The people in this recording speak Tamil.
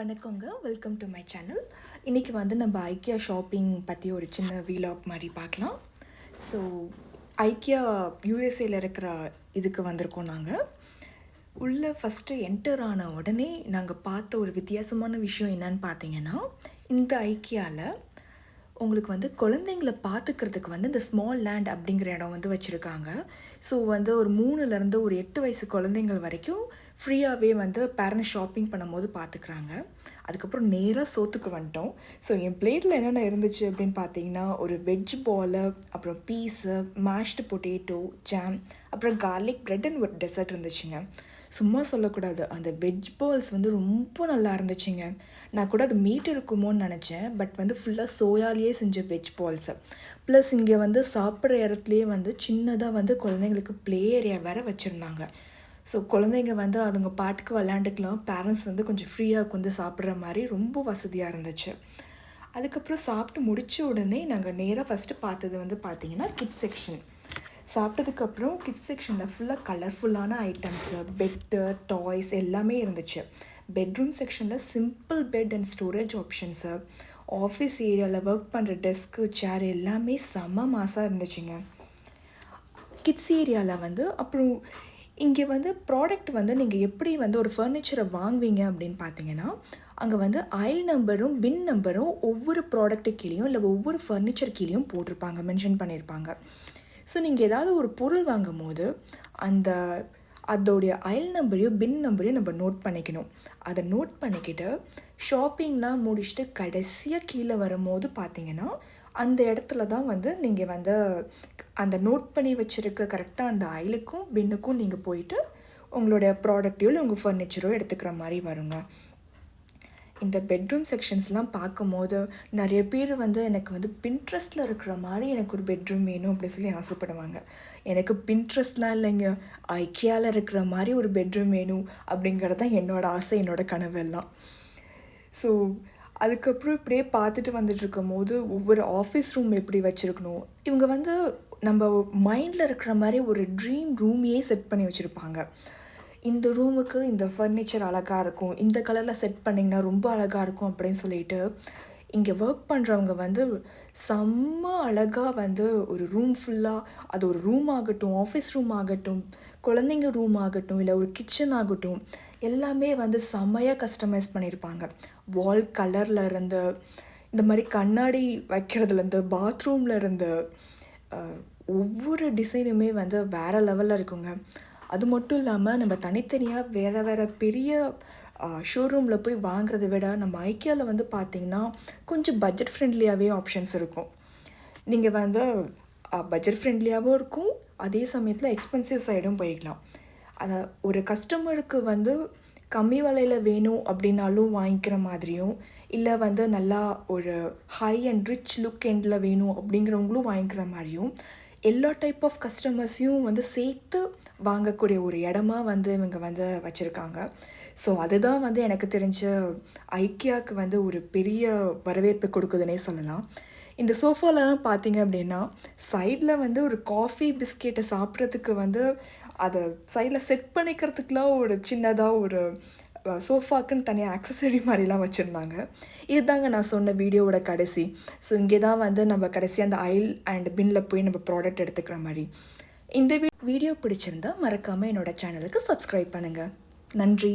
வணக்கங்க. வெல்கம் டு மை சேனல் இன்றைக்கி வந்து நம்ம ஐக்கியா ஷாப்பிங் பற்றி ஒரு சின்ன வீலாக் மாதிரி பார்க்கலாம். ஸோ ஐக்கியா யூஎஸ்ஏயில் இருக்கிற இதுக்கு வந்திருக்கோம் நாங்கள் உள்ளே ஃபஸ்ட்டு என்டர் ஆன உடனே நாங்கள் பார்த்த ஒரு வித்தியாசமான விஷயம் என்னன்னு பார்த்தீங்கன்னா இந்த ஐக்கியாவில் உங்களுக்கு வந்து குழந்தைங்கள பார்த்துக்கிறதுக்கு வந்து இந்த ஸ்மால் லேண்ட் அப்படிங்கிற இடம் வந்து வச்சுருக்காங்க. ஸோ வந்து ஒரு மூணுலேருந்து ஒரு எட்டு வயசு குழந்தைங்கள் வரைக்கும் ஃப்ரீயாகவே வந்து பேரண்ட்ஸ் ஷாப்பிங் பண்ணும்போது பார்த்துக்குறாங்க. அதுக்கப்புறம் நேராக சோத்துக்கு வந்துட்டோம். ஸோ என் பிளேட்டில் என்னென்ன இருந்துச்சு அப்படின்னு பார்த்தீங்கன்னா ஒரு வெஜ் பாலு அப்புறம் பீஸு மேஷ்டு பொட்டேட்டோ ஜாம் அப்புறம் கார்லிக் ப்ரெட் அண்ட் ஒரு டெசர்ட் இருந்துச்சுங்க. சும்மா சொல்லக்கூடாது. அந்த வெஜ் பால்ஸ் வந்து ரொம்ப நல்லா இருந்துச்சுங்க. நான் கூட அது மீட் இருக்குமோன்னு நினச்சேன். பட் வந்து ஃபுல்லாக சோயாலேயே செஞ்ச வெஜ் பால்ஸு. ப்ளஸ் இங்கே வந்து சாப்பிட்ற இடத்துலையே வந்து சின்னதாக வந்து குழந்தைங்களுக்கு ப்ளே ஏரியா வேறு வச்சுருந்தாங்க. ஸோ குழந்தைங்க வந்து அதுங்க பாட்டுக்கு விளையாண்டுக்கலாம். பேரண்ட்ஸ் வந்து கொஞ்சம் ஃப்ரீயாக உட்காந்து சாப்பிட்ற மாதிரி ரொம்ப வசதியாக இருந்துச்சு. அதுக்கப்புறம் சாப்பிட்டு முடித்த உடனே நாங்கள் நேராக ஃபஸ்ட்டு பார்த்தது வந்து பார்த்தீங்கன்னா கிட்ஸ் செக்ஷன் சாப்பிட்டதுக்கப்புறம் கிட்ஸ் செக்ஷனில் ஃபுல்லாக கலர்ஃபுல்லான ஐட்டம்ஸு பெட்டு டாய்ஸ் எல்லாமே இருந்துச்சு. பெட்ரூம் செக்ஷனில் simple bed and storage options office ஏரியாவில் ஒர்க் பண்ணுற டெஸ்க்கு சேர் எல்லாமே செம்ம மாசாக இருந்துச்சுங்க. கிட்ஸ் ஏரியாவில் வந்து அப்புறம் இங்கே வந்து ப்ராடக்ட் வந்து நீங்கள் எப்படி வந்து ஒரு ஃபர்னிச்சரை வாங்குவீங்க அப்படின்னு பார்த்தீங்கன்னா அங்கே வந்து ஐல் நம்பரும் பின் நம்பரும் ஒவ்வொரு ப்ராடக்ட்டு கீழேயும் இல்லை ஒவ்வொரு ஃபர்னிச்சர் கீழேயும் போட்டிருப்பாங்க மென்ஷன் பண்ணியிருப்பாங்க. ஸோ நீங்கள் ஏதாவது ஒரு பொருள் வாங்கும் போது அந்த அதோடைய அயல் நம்பரையும் பின் நம்பரையும் நம்ம நோட் பண்ணிக்கணும். அதை நோட் பண்ணிக்கிட்டு ஷாப்பிங்லாம் முடிச்சுட்டு கடைசியாக கீழே வரும்போது பார்த்தீங்கன்னா அந்த இடத்துல தான் வந்து நீங்கள் வந்து அந்த நோட் பண்ணி வச்சுருக்க கரெக்டாக அந்த அயலுக்கும் பின்னுக்கும் நீங்கள் போயிட்டு உங்களுடைய ப்ராடக்டையோ இல்லை உங்கள் ஃபர்னிச்சரோ எடுத்துக்கிற மாதிரி வருங்க. இந்த பெட்ரூம் செக்ஷன்ஸ்லாம் பார்க்கும்போது நிறைய பேர் வந்து எனக்கு வந்து பின்ட்ரெஸ்ட்டில் இருக்கிற மாதிரி எனக்கு ஒரு பெட்ரூம் வேணும் அப்படின்னு சொல்லி ஆசைப்படுவாங்க. எனக்கு பின்ட்ரெஸ்ட்லாம் இல்லைங்க. ஐக்கியாவில் இருக்கிற மாதிரி ஒரு பெட்ரூம் வேணும் அப்படிங்கிறது தான் என்னோடய ஆசை என்னோடய கனவெல்லாம் ஸோ அதுக்கப்புறம் இப்படியே பார்த்துட்டு வந்துட்டு இருக்கும் போது ஒவ்வொரு ஆஃபீஸ் ரூம் எப்படி வச்சுருக்கணும் இவங்க வந்து நம்ம மைண்டில் இருக்கிற மாதிரி ஒரு ட்ரீம் ரூமையே செட் பண்ணி வச்சுருப்பாங்க. இந்த ரூமுக்கு இந்த ஃபர்னிச்சர் அழகாக இருக்கும் இந்த கலரில் செட் பண்ணிங்கன்னா ரொம்ப அழகாக இருக்கும் அப்படின்னு சொல்லிட்டு இங்கே ஒர்க் பண்ணுறவங்க வந்து செம்ம அழகாக வந்து ஒரு ரூம் ஃபுல்லாக அது ஒரு ரூம் ஆகட்டும் ஆஃபீஸ் ரூம் ஆகட்டும் குழந்தைங்க ரூம் ஆகட்டும் இல்லை ஒரு கிச்சன் ஆகட்டும் எல்லாமே வந்து செம்மையாக கஸ்டமைஸ் பண்ணியிருப்பாங்க வால் கலரில் இருந்து இந்த மாதிரி கண்ணாடி வைக்கிறதுலேருந்து பாத்ரூமில் இருந்து ஒவ்வொரு டிசைனுமே வந்து வேறு லெவலில் இருக்குங்க. அது மட்டும் இல்லாமல் நம்ம தனித்தனியாக வேறு வேறு பெரிய ஷோரூமில் போய் வாங்குறத விட நம்ம ஐக்கியாவில் வந்து பார்த்திங்கன்னா கொஞ்சம் பட்ஜெட் ஃப்ரெண்ட்லியாகவே ஆப்ஷன்ஸ் இருக்கும். நீங்கள் வந்து பட்ஜெட் ஃப்ரெண்ட்லியாகவும் இருக்கும் அதே சமயத்தில் எக்ஸ்பென்சிவ் சைடும் போய்க்கலாம். அதை ஒரு கஸ்டமருக்கு வந்து கம்மி விலையில் வேணும் அப்படின்னாலும் வாங்கிக்கிற மாதிரியும் இல்லை வந்து நல்லா ஒரு ஹை அண்ட் ரிச் லுக் எண்டில் வேணும் அப்படிங்கிறவங்களும் வாங்கிக்கிற மாதிரியும் எல்லா டைப் ஆஃப் கஸ்டமர்ஸையும் வந்து சேர்த்து வாங்கக்கூடிய ஒரு இடமா வந்து இவங்க வந்து வச்சுருக்காங்க. ஸோ அதுதான் வந்து எனக்கு தெரிஞ்ச ஐக்கியாவுக்கு வந்து ஒரு பெரிய வரவேற்பு கொடுக்குதுன்னே சொல்லலாம். இந்த சோஃபாலலாம் பார்த்தீங்க அப்படின்னா சைடில் வந்து ஒரு காஃபி பிஸ்கெட்டை சாப்பிட்றதுக்கு வந்து அதை சைடில் செட் பண்ணிக்கிறதுக்குலாம் ஒரு சின்னதாக ஒரு சோஃபாக்குன்னு தனியாக ஆக்சசரி மாதிரிலாம் வச்சுருந்தாங்க. இதுதாங்க நான் சொன்ன வீடியோவோட கடைசி. ஸோ இங்கே தான் வந்து நம்ம கடைசி அந்த ஐல் அண்ட் பின்னில் போய் நம்ம ப்ராடக்ட் எடுத்துக்கிற மாதிரி. இந்த வீடியோ பிடிச்சிருந்தா மறக்காமல் என்னோடய சேனலுக்கு சப்ஸ்கிரைப் பண்ணுங்கள் நன்றி.